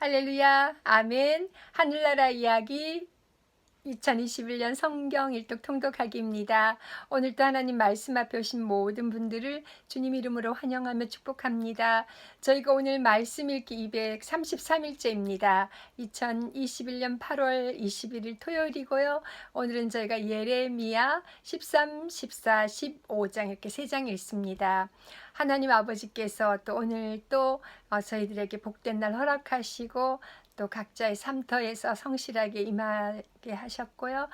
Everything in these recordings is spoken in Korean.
할렐루야, 아멘. 하늘나라 이야기 2021년 성경 일독 통독하기입니다. 오늘도 하나님 말씀 앞에 오신 모든 분들을 주님 이름으로 환영하며 축복합니다. 저희가 오늘 말씀 읽기 233일째입니다. 2021년 8월 21일 토요일이고요. 오늘은 저희가 예레미야 13, 14, 15장 이렇게 세 장 읽습니다. 하나님 아버지께서 또 오늘 또 어, 저희들에게 복된 날 허락하시고 또 각자의 삶터에서 성실하게 임하게 하셨고요.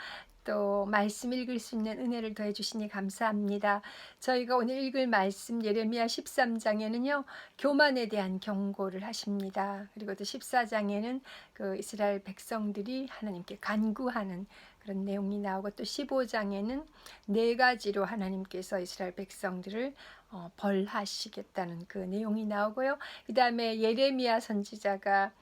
또 말씀 읽을 수 있는 은혜를 더해 주시니 감사합니다. 저희가 오늘 읽을 말씀 예레미야 13장에는요. 교만에 대한 경고를 하십니다. 그리고 또 14장에는 그 이스라엘 백성들이 하나님께 간구하는 그런 내용이 나오고 또 15장에는 네 가지로 하나님께서 이스라엘 백성들을 어, 벌하시겠다는 그 내용이 나오고요. 그 다음에 예레미야 선지자가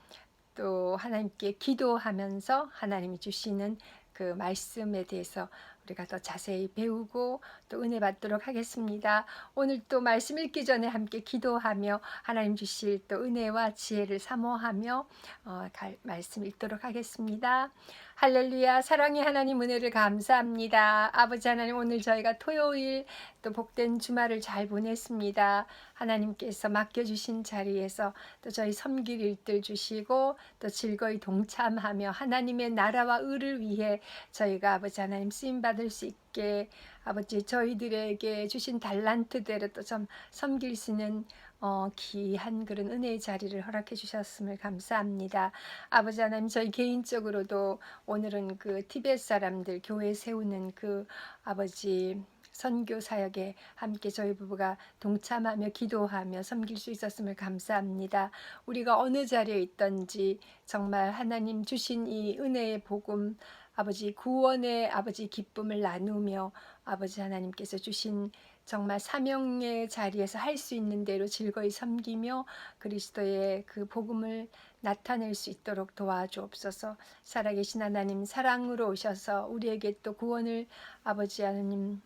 또 하나님께 기도하면서 하나님이 주시는 그 말씀에 대해서 우리가 더 자세히 배우고 또 은혜 받도록 하겠습니다. 오늘 또 말씀 읽기 전에 함께 기도하며 하나님 주실 또 은혜와 지혜를 사모하며 어, 갈, 말씀 읽도록 하겠습니다. 할렐루야 사랑의 하나님 은혜를 감사합니다. 아버지 하나님 오늘 저희가 토요일 또 복된 주말을 잘 보냈습니다. 하나님께서 맡겨주신 자리에서 또 저희 섬길 일들 주시고 또 즐거이 동참하며 하나님의 나라와 의를 위해 저희가 아버지 하나님 쓰임 받을 수 있게 아버지 저희들에게 주신 달란트대로 또 좀 섬길 수 있는 어, 귀한 그런 은혜의 자리를 허락해 주셨음을 감사합니다. 아버지 하나님 저희 개인적으로도 오늘은 그 티벳 사람들 교회 세우는 그 아버지 선교 사역에 함께 저희 부부가 동참하며 기도하며 섬길 수 있었음을 감사합니다. 우리가 어느 자리에 있던지 정말 하나님 주신 이 은혜의 복음 아버지 구원의 아버지 기쁨을 나누며 아버지 하나님께서 주신 정말 사명의 자리에서 할 수 있는 대로 즐거이 섬기며 그리스도의 그 복음을 나타낼 수 있도록 도와주옵소서. 살아계신 하나님 사랑으로 오셔서 우리에게 또 구원을 아버지 하나님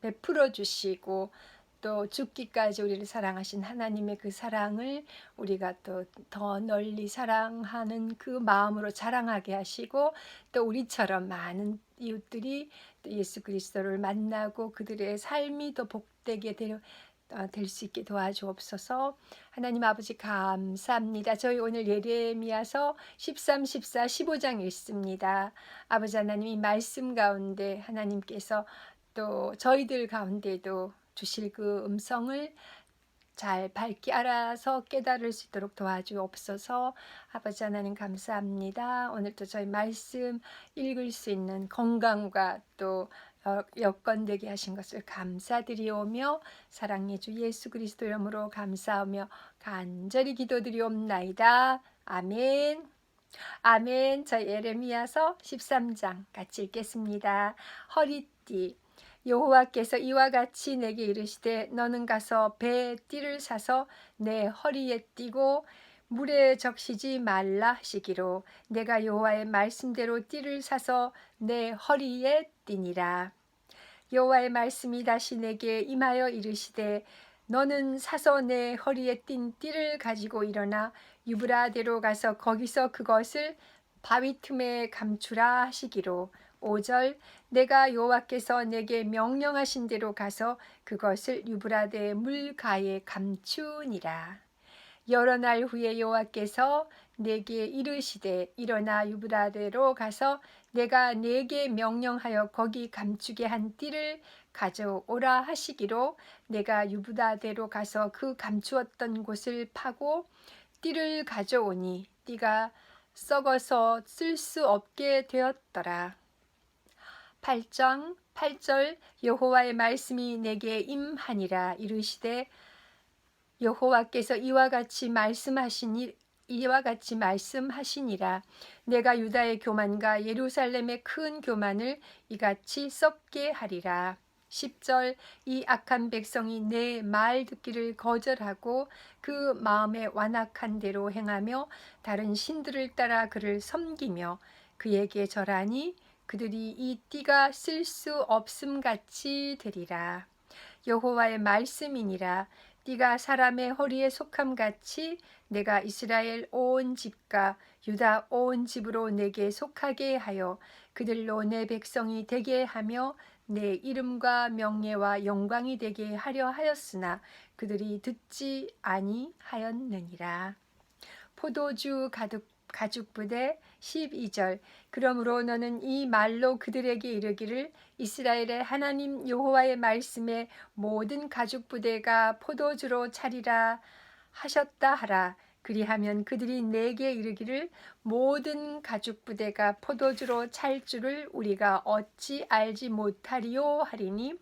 베풀어 주시고 또 죽기까지 우리를 사랑하신 하나님의 그 사랑을 우리가 또 더 널리 사랑하는 그 마음으로 자랑하게 하시고 또 우리처럼 많은 이웃들이 또 예수 그리스도를 만나고 그들의 삶이 더 복되게 될수 있게 도와주옵소서. 하나님 아버지 감사합니다. 저희 오늘 예레미야서 13, 14, 15장 읽습니다. 아버지 하나님 이 말씀 가운데 하나님께서 또 저희들 가운데도 주실 그 음성을 잘 밝게 알아서 깨달을 수 있도록 도와주옵소서. 아버지 하나님 감사합니다. 오늘도 저희 말씀 읽을 수 있는 건강과 또 여건되게 하신 것을 감사드리오며 사랑의 주 예수 그리스도 이름으로 감사하며 간절히 기도드리옵나이다. 아멘. 아멘. 저 예레미야서 13장 같이 읽겠습니다. 허리띠 여호와께서 이와 같이 내게 이르시되 너는 가서 배 띠를 사서 내 허리에 띠고 물에 적시지 말라 하시기로 내가 여호와의 말씀대로 띠를 사서 내 허리에 띠니라. 여호와의 말씀이 다시 내게 임하여 이르시되 너는 사서 내 허리에 띈 띠를 가지고 일어나 유브라대로 가서 거기서 그것을 바위 틈에 감추라 하시기로 5절 내가 여호와께서 내게 명령하신 대로 가서 그것을 유브라데 물가에 감추니라. 여러 날 후에 여호와께서 내게 이르시되 일어나 유브라데로 가서 내가 내게 명령하여 거기 감추게 한 띠를 가져오라 하시기로 내가 유브라데로 가서 그 감추었던 곳을 파고 띠를 가져오니 띠가 썩어서 쓸 수 없게 되었더라. 8장 8절 여호와의 말씀이 내게 임하니라 이르시되 여호와께서 이와 같이 말씀하시니 이와 같이 말씀하시니라. 내가 유다의 교만과 예루살렘의 큰 교만을 이같이 썩게 하리라. 10절 이 악한 백성이 내 말 듣기를 거절하고 그 마음에 완악한 대로 행하며 다른 신들을 따라 그를 섬기며 그에게 절하니 그들이 이 띠가 쓸 수 없음 같이 되리라. 여호와의 말씀이니라 네가 사람의 허리에 속함 같이 내가 이스라엘 온 집과 유다 온 집으로 내게 속하게 하여 그들로 내 백성이 되게 하며 내 이름과 명예와 영광이 되게 하려 하였으나 그들이 듣지 아니하였느니라. 포도주 가득 가죽 부대 12절. 그러므로 너는 이 말로 그들에게 이르기를 이스라엘의 하나님 여호와의 말씀에 모든 가죽 부대가 포도주로 차리라 하셨다 하라. 그리하면 그들이 내게 이르기를 모든 가죽 부대가 포도주로 찰 줄을 우리가 어찌 알지 못하리요 하리니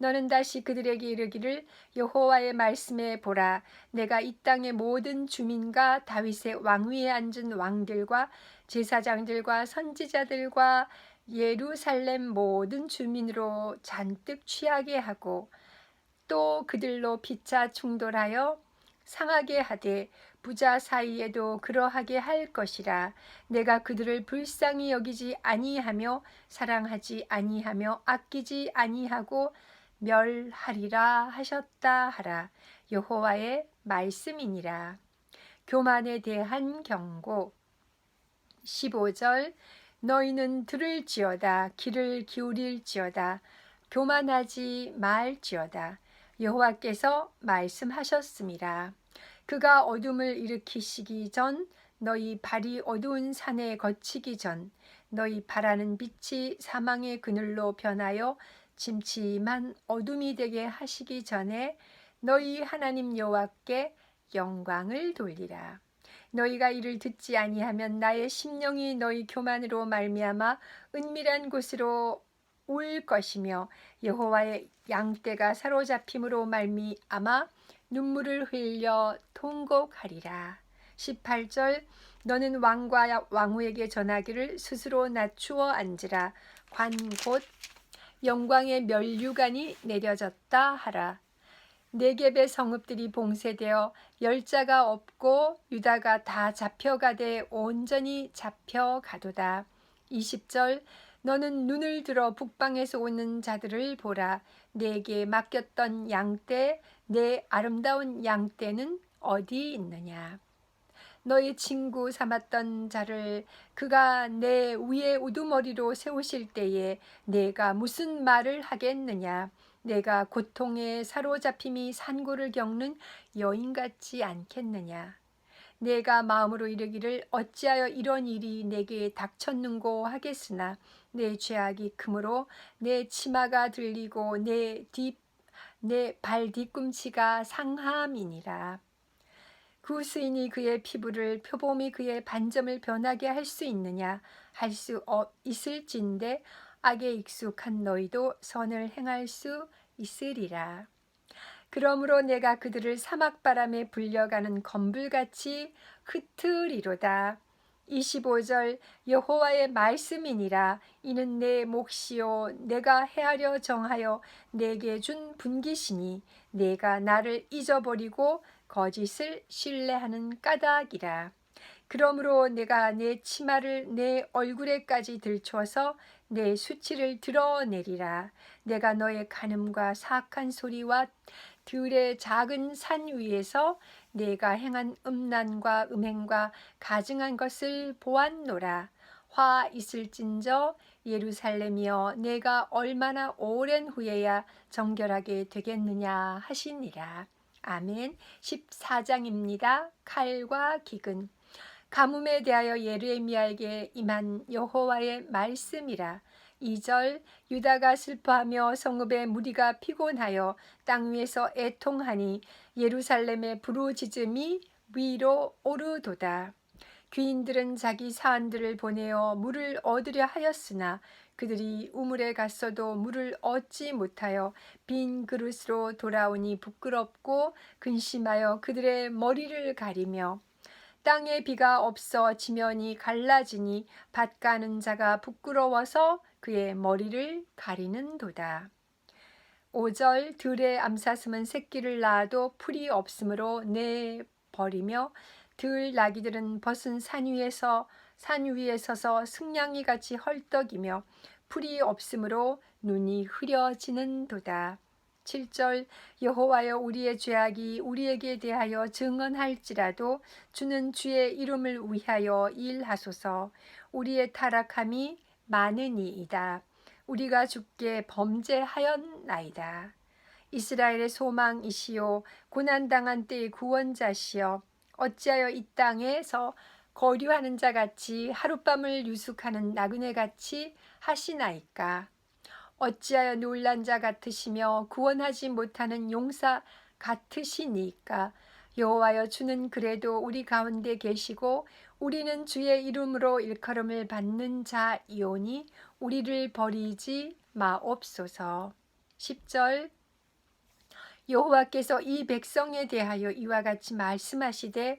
너는 다시 그들에게 이르기를 여호와의 말씀에 보라. 내가 이 땅의 모든 주민과 다윗의 왕위에 앉은 왕들과 제사장들과 선지자들과 예루살렘 모든 주민으로 잔뜩 취하게 하고 또 그들로 피차 충돌하여 상하게 하되 부자 사이에도 그러하게 할 것이라. 내가 그들을 불쌍히 여기지 아니하며 사랑하지 아니하며 아끼지 아니하고 멸하리라 하셨다 하라. 여호와의 말씀이니라. 교만에 대한 경고. 15절. 너희는 들을지어다 귀를 기울일지어다. 교만하지 말지어다. 여호와께서 말씀하셨습니다. 그가 어둠을 일으키시기 전 너희 발이 어두운 산에 거치기 전 너희 바라는 빛이 사망의 그늘로 변하여 침침한 어둠이 되게 하시기 전에 너희 하나님 여호와께 영광을 돌리라. 너희가 이를 듣지 아니하면 나의 심령이 너희 교만으로 말미암아 은밀한 곳으로 올 것이며 여호와의 양떼가 사로잡힘으로 말미암아 눈물을 흘려 통곡하리라. 18절 너는 왕과 왕후에게 전하기를 스스로 낮추어 앉으라. 관곧 영광의 면류관이 내려졌다 하라. 네겝의 성읍들이 봉쇄되어 열자가 없고 유다가 다 잡혀가되 온전히 잡혀가도다. 20절 너는 눈을 들어 북방에서 오는 자들을 보라. 내게 맡겼던 양떼, 내 아름다운 양떼는 어디 있느냐? 너의 친구 삼았던 자를 그가 내 위에 우두머리로 세우실 때에 내가 무슨 말을 하겠느냐? 내가 고통에 사로잡힘이 산고를 겪는 여인 같지 않겠느냐? 내가 마음으로 이르기를 어찌하여 이런 일이 내게 닥쳤는고 하겠으나 내 죄악이 크므로 내 치마가 들리고 내뒤내발 뒤꿈치가 상함이니라. 구스인이 그의 피부를 표범이 그의 반점을 변하게 할 수 있느냐 할 수 있을진데 악에 익숙한 너희도 선을 행할 수 있으리라. 그러므로 내가 그들을 사막 바람에 불려가는 검불같이 흩으리로다. 25절 여호와의 말씀이니라 이는 내 몫이요 내가 헤아려 정하여 내게 준 분기시니 내가 나를 잊어버리고 거짓을 신뢰하는 까닭이라 그러므로 내가 내 치마를 내 얼굴에까지 들춰서 내 수치를 드러내리라 내가 너의 간음과 사악한 소리와 들의 작은 산 위에서 내가 행한 음란과 음행과 가증한 것을 보았노라. 화 있을진저 예루살렘이여 내가 얼마나 오랜 후에야 정결하게 되겠느냐 하시니라. 아멘. 14장입니다. 칼과 기근. 가뭄에 대하여 예레미야에게 임한 여호와의 말씀이라. 2절 유다가 슬퍼하며 성읍의 무리가 피곤하여 땅 위에서 애통하니 예루살렘의 부르짖음이 위로 오르도다. 귀인들은 자기 사안들을 보내어 물을 얻으려 하였으나 그들이 우물에 갔어도 물을 얻지 못하여 빈 그릇으로 돌아오니 부끄럽고 근심하여 그들의 머리를 가리며 땅에 비가 없어 지면이 갈라지니 밭 가는 자가 부끄러워서 그의 머리를 가리는도다. 5절 들의 암사슴은 새끼를 낳아도 풀이 없으므로 내 버리며 들 나귀들은 벗은 산 위에서 산 위에 서서 승냥이 같이 헐떡이며 풀이 없으므로 눈이 흐려지는도다. 7절 여호와여 우리의 죄악이 우리에게 대하여 증언할지라도 주는 주의 이름을 위하여 일하소서. 우리의 타락함이 많으니이다. 우리가 주께 범죄하였나이다. 이스라엘의 소망이시요 고난당한 때의 구원자시여 어찌하여 이 땅에서 거류하는 자 같이 하룻밤을 유숙하는 나그네 같이 하시나이까? 어찌하여 놀란 자 같으시며 구원하지 못하는 용사 같으시니까? 여호와여 주는 그래도 우리 가운데 계시고 우리는 주의 이름으로 일컬음을 받는 자이오니 우리를 버리지 마옵소서. 10절. 여호와께서 이 백성에 대하여 이와 같이 말씀하시되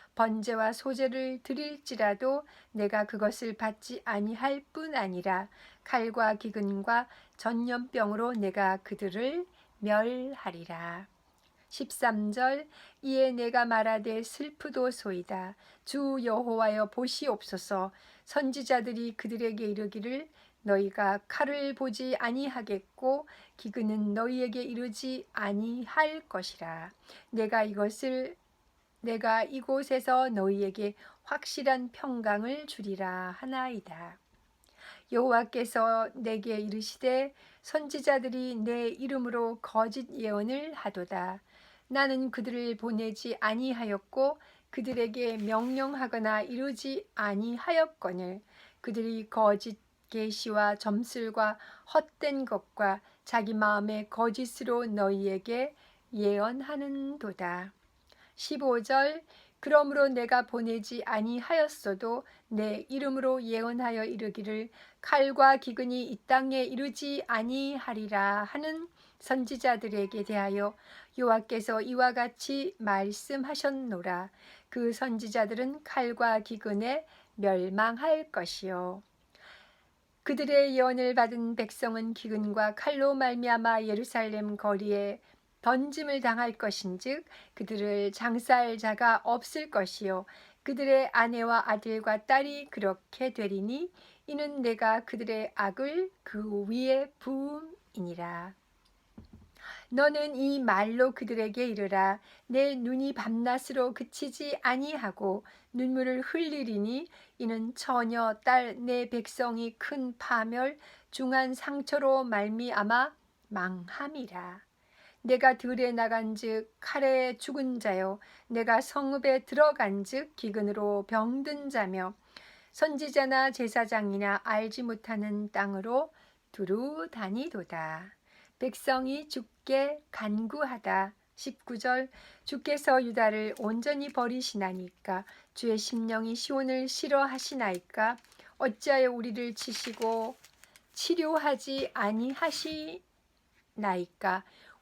번제와 소제를 드릴지라도 내가 그것을 받지 아니할 뿐 아니라 칼과 기근과 전염병으로 내가 그들을 멸하리라. 13절 이에 내가 말하되 슬프도 소이다. 주 여호와여 보시옵소서. 선지자들이 그들에게 이르기를 너희가 칼을 보지 아니하겠고 기근은 너희에게 이르지 아니할 것이라. 내가 이것을 내가 이곳에서 너희에게 확실한 평강을 주리라 하나이다. 여호와께서 내게 이르시되 선지자들이 내 이름으로 거짓 예언을 하도다. 나는 그들을 보내지 아니하였고 그들에게 명령하거나 이루지 아니하였거늘 그들이 거짓 계시와 점술과 헛된 것과 자기 마음의 거짓으로 너희에게 예언하는도다. 15절 그러므로 내가 보내지 아니하였어도 내 이름으로 예언하여 이르기를 칼과 기근이 이 땅에 이르지 아니하리라 하는 선지자들에게 대하여 여호와께서 이와 같이 말씀하셨노라. 그 선지자들은 칼과 기근에 멸망할 것이요. 그들의 예언을 받은 백성은 기근과 칼로 말미암아 예루살렘 거리에 던짐을 당할 것인즉 그들을 장사할 자가 없을 것이요. 그들의 아내와 아들과 딸이 그렇게 되리니 이는 내가 그들의 악을 그 위에 부음이니라. 너는 이 말로 그들에게 이르라. 내 눈이 밤낮으로 그치지 아니하고 눈물을 흘리리니 이는 처녀 딸내 백성이 큰 파멸 중한 상처로 말미암아 망함이라 내가 들에 나간즉 칼에 죽은 자요. 내가 성읍에 들어간즉 기근으로 병든 자며 선지자나 제사장이나 알지 못하는 땅으로 두루 다니도다. 백성이 죽게 간구하다. 19절 주께서 유다를 온전히 버리시나니까 주의 심령이 시온을 싫어하시나이까? 어찌하여 우리를 치시고 치료하지 아니하시나이까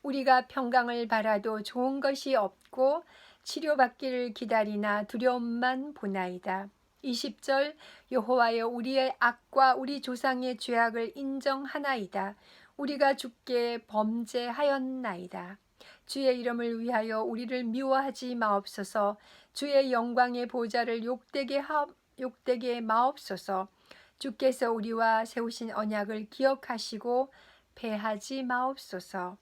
우리가 평강을 바라도 좋은 것이 없고 치료받기를 기다리나 두려움만 보나이다. 20절 여호와여 우리의 악과 우리 조상의 죄악을 인정하나이다. 우리가 주께 범죄하였나이다. 주의 이름을 위하여 우리를 미워하지 마옵소서. 주의 영광의 보좌를 욕되게 하, 욕되게 마옵소서. 주께서 우리와 세우신 언약을 기억하시고 패하지 마옵소서.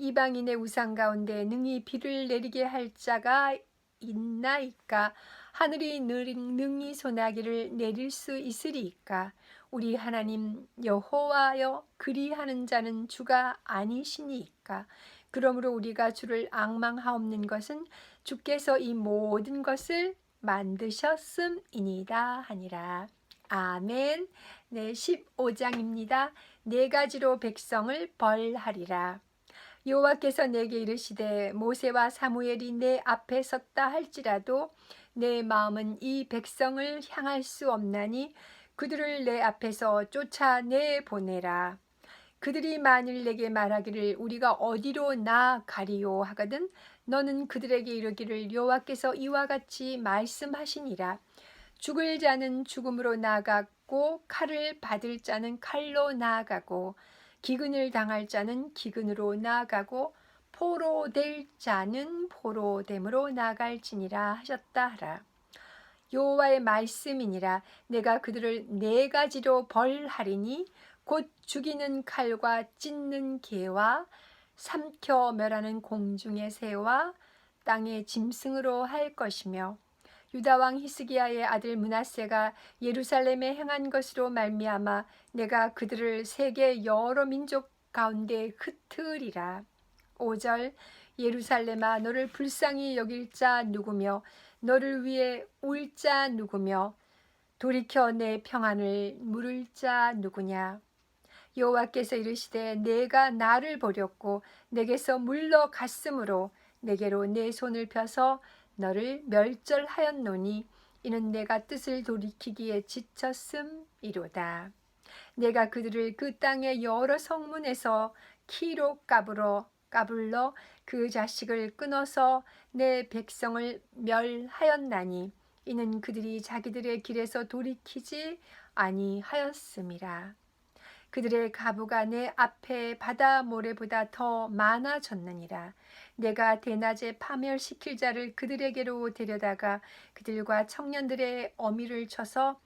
이방인의 우상 가운데 능히 비를 내리게 할 자가 있나이까? 하늘이 능히 소나기를 내릴 수 있으리이까? 우리 하나님 여호와여 그리하는 자는 주가 아니시니까? 그러므로 우리가 주를 악망하옵는 것은 주께서 이 모든 것을 만드셨음이니다 하니라. 아멘. 네 15장입니다. 네 가지로 백성을 벌하리라 여호와께서 내게 이르시되 모세와 사무엘이 내 앞에 섰다 할지라도 내 마음은 이 백성을 향할 수 없나니 그들을 내 앞에서 쫓아내 보내라. 그들이 만일 내게 말하기를 우리가 어디로 나가리요 하거든 너는 그들에게 이르기를 여호와께서 이와 같이 말씀하시니라 죽을 자는 죽음으로 나아가고 칼을 받을 자는 칼로 나아가고 기근을 당할 자는 기근으로 나아가고 포로될 자는 포로됨으로 나아갈지니라 하셨다 하라. 여호와의 말씀이니라 내가 그들을 네 가지로 벌하리니 곧 죽이는 칼과 찢는 개와 삼켜 멸하는 공중의 새와 땅의 짐승으로 할 것이며 유다 왕 히스기야의 아들 문하세가 예루살렘에 행한 것으로 말미암아 내가 그들을 세계 여러 민족 가운데 흩으리라. 5절 예루살렘아 너를 불쌍히 여길 자 누구며 너를 위해 울 자 누구며 돌이켜 내 평안을 물을 자 누구냐 여호와께서 이르시되 내가 나를 버렸고 내게서 물러갔으므로 내게로 내 손을 펴서 너를 멸절하였노니 이는 내가 뜻을 돌이키기에 지쳤음이로다. 내가 그들을 그 땅의 여러 성문에서 키로 까불어 까불러 그 자식을 끊어서 내 백성을 멸하였나니 이는 그들이 자기들의 길에서 돌이키지 아니하였음이라. 그들의 가부가 내 앞에 바다 모래보다 더 많아졌느니라. 내가 대낮에 파멸시킬 자를 그들에게로 데려다가 그들과 청년들의 어미를 쳐서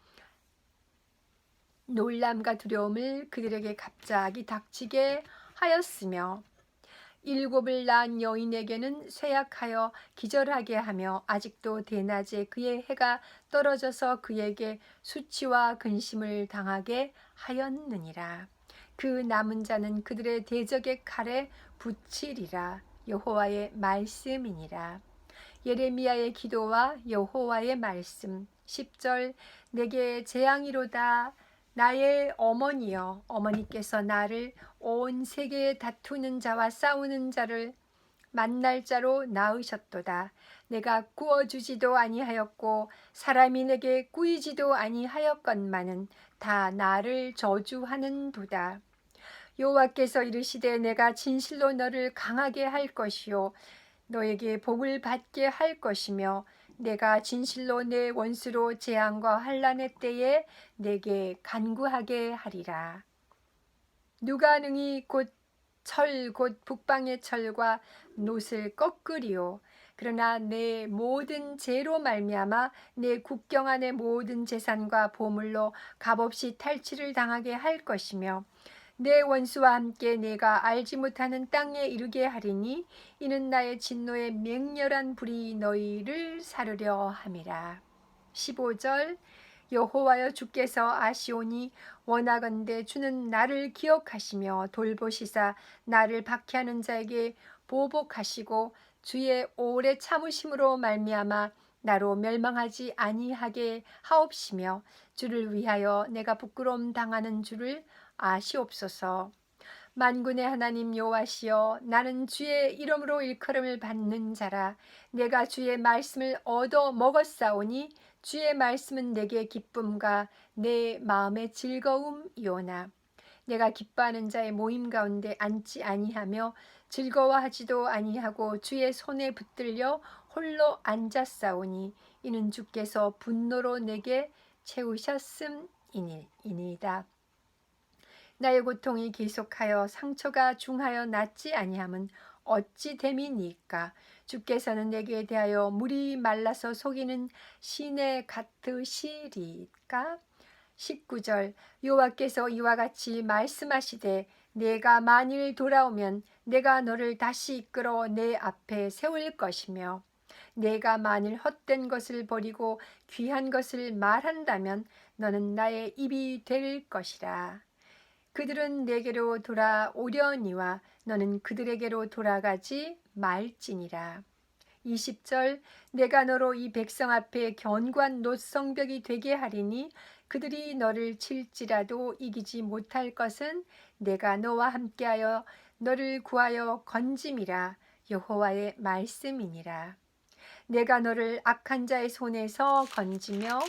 놀람과 두려움을 그들에게 갑자기 닥치게 하였으며 일곱을 낳은 여인에게는 쇠약하여 기절하게 하며 아직도 대낮에 그의 해가 떨어져서 그에게 수치와 근심을 당하게 하였느니라. 그 남은 자는 그들의 대적의 칼에 붙이리라. 여호와의 말씀이니라. 예레미야의 기도와 여호와의 말씀 10절 내게 재앙이로다 나의 어머니여 어머니께서 나를 온 세계에 다투는 자와 싸우는 자를 만날 자로 낳으셨도다. 내가 구워주지도 아니하였고 사람이 내게 꾸이지도 아니하였건만은 다 나를 저주하는 도다. 여호와께서 이르시되 내가 진실로 너를 강하게 할 것이요 너에게 복을 받게 할 것이며 내가 진실로 내 원수로 재앙과 환란의 때에 내게 간구하게 하리라. 누가 능히 곧 철 곧 북방의 철과 놋을 꺾으리요. 그러나 내 모든 죄로 말미암아 내 국경 안의 모든 재산과 보물로 값없이 탈취를 당하게 할 것이며 내 원수와 함께 내가 알지 못하는 땅에 이르게 하리니 이는 나의 진노의 맹렬한 불이 너희를 사르려 함이라. 15절 여호와여 주께서 아시오니 원하건대 주는 나를 기억하시며 돌보시사 나를 박해하는 자에게 보복하시고 주의 오래 참으심으로 말미암아 나로 멸망하지 아니하게 하옵시며 주를 위하여 내가 부끄러움 당하는 줄을 아시옵소서. 만군의 하나님 여호와시여 나는 주의 이름으로 일컬음을 받는 자라 내가 주의 말씀을 얻어 먹었사오니 주의 말씀은 내게 기쁨과 내 마음의 즐거움이오나 내가 기뻐하는 자의 모임 가운데 앉지 아니하며 즐거워하지도 아니하고 주의 손에 붙들려 홀로 앉았사오니 이는 주께서 분노로 내게 채우셨음이니이다. 나의 고통이 계속하여 상처가 중하여 낫지 아니함은 어찌 됨이니까 주께서는 내게 대하여 물이 말라서 속이는 시내 같으시리까 19절 여호와께서 이와 같이 말씀하시되 내가 만일 돌아오면 내가 너를 다시 이끌어 내 앞에 세울 것이며 내가 만일 헛된 것을 버리고 귀한 것을 말한다면 너는 나의 입이 될 것이라. 그들은 내게로 돌아오려니와 너는 그들에게로 돌아가지 말지니라. 20절 내가 너로 이 백성 앞에 견고한 노성벽이 되게 하리니 그들이 너를 칠지라도 이기지 못할 것은 내가 너와 함께하여 너를 구하여 건짐이라 여호와의 말씀이니라. 내가 너를 악한 자의 손에서 건지며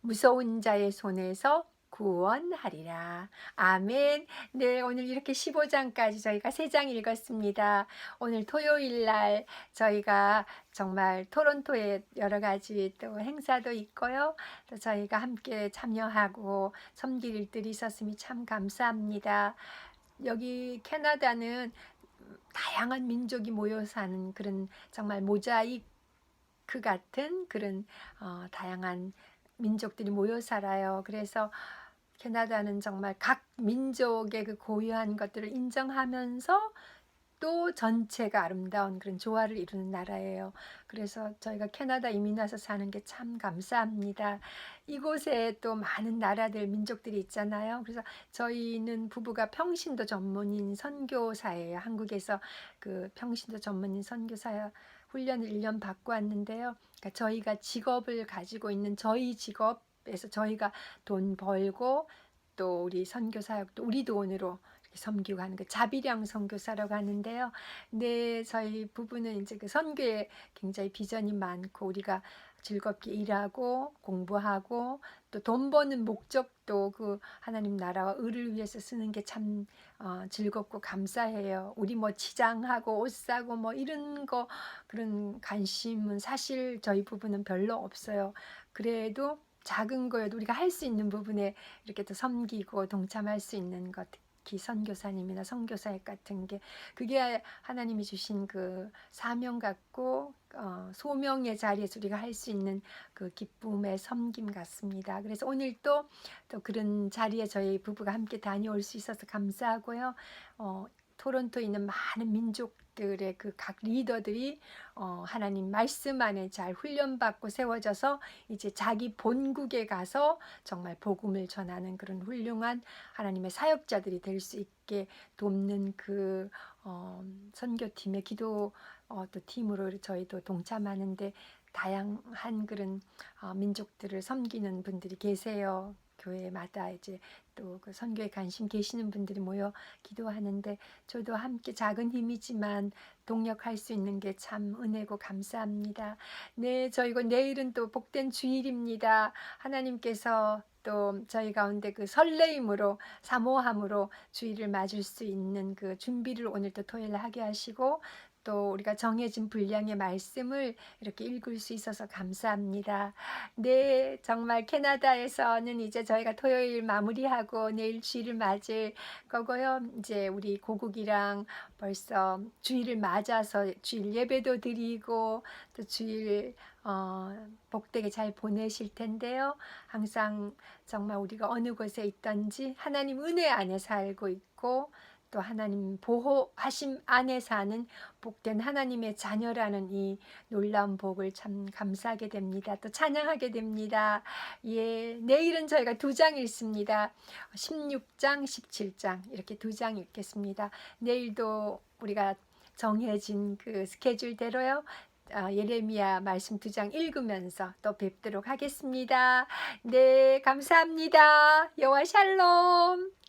무서운 자의 손에서 구원하리라. 아멘. 네, 오늘 이렇게 15장까지 저희가 3장 읽었습니다. 오늘 토요일 날 저희가 정말 토론토에 여러 가지 또 행사도 있고요. 또 저희가 함께 참여하고 섬길 일들이 있었으니 참 감사합니다. 여기 캐나다는 다양한 민족이 모여 사는 그런 정말 모자이크 같은 그런 어, 다양한 민족들이 모여 살아요. 그래서 캐나다는 정말 각 민족의 그 고유한 것들을 인정하면서 또 전체가 아름다운 그런 조화를 이루는 나라예요. 그래서 저희가 캐나다 이민 와서 사는 게 참 감사합니다. 이곳에 또 많은 나라들, 민족들이 있잖아요. 그래서 저희는 부부가 평신도 전문인 선교사예요. 한국에서 그 평신도 전문인 선교사 훈련을 1년 받고 왔는데요. 그러니까 저희가 직업을 가지고 있는 저희 직업에서 저희가 돈 벌고 또 우리 선교사역도 우리 돈으로 섬기고 하는 그 자비령 선교사라고 하는데요. 네, 저희 부부는 이제 그 선교에 굉장히 비전이 많고 우리가 즐겁게 일하고 공부하고 또 돈 버는 목적도 그 하나님 나라와 의를 위해서 쓰는 게참 어, 즐겁고 감사해요. 우리 뭐 치장하고 옷 사고 뭐 이런 거 그런 관심은 사실 저희 부부는 별로 없어요. 그래도 작은 거여도 우리가 할 수 있는 부분에 이렇게 또 섬기고 동참할 수 있는 것 특히 선교사님이나 선교사역 같은 게 그게 하나님이 주신 그 사명 같고 어, 소명의 자리에서 우리가 할 수 있는 그 기쁨의 섬김 같습니다. 그래서 오늘 또, 또 그런 자리에 저희 부부가 함께 다녀올 수 있어서 감사하고요. 어, 토론토에 있는 많은 민족들의 그 각 리더들이 어, 하나님 말씀 안에 잘 훈련받고 세워져서 이제 자기 본국에 가서 정말 복음을 전하는 그런 훌륭한 하나님의 사역자들이 될 수 있게 돕는 그 어, 선교팀의 기도 어, 또 팀으로 저희도 동참하는데 다양한 그런 어, 민족들을 섬기는 분들이 계세요. 교회마다 이제 또 그 선교에 관심 계시는 분들이 모여 기도하는데 저도 함께 작은 힘이지만 동력할 수 있는 게 참 은혜고 감사합니다. 네, 저희가 내일은 또 복된 주일입니다. 하나님께서 또 저희 가운데 그 설레임으로 사모함으로 주일을 맞을 수 있는 그 준비를 오늘 또 토요일 하게 하시고 또 우리가 정해진 분량의 말씀을 이렇게 읽을 수 있어서 감사합니다. 네, 정말 캐나다에서는 이제 저희가 토요일 마무리하고 내일 주일을 맞을 거고요. 이제 우리 고국이랑 벌써 주일을 맞아서 주일 예배도 드리고 또 주일 어, 복되게 잘 보내실 텐데요. 항상 정말 우리가 어느 곳에 있든지 하나님 은혜 안에 살고 있고 또 하나님 보호하심 안에 사는 복된 하나님의 자녀라는 이 놀라운 복을 참 감사하게 됩니다. 또 찬양하게 됩니다. 예, 내일은 저희가 두 장 읽습니다. 16장, 17장 이렇게 두 장 읽겠습니다. 내일도 우리가 정해진 그 스케줄대로요. 아, 예레미야 말씀 두 장 읽으면서 또 뵙도록 하겠습니다. 네, 감사합니다. 여호와 샬롬.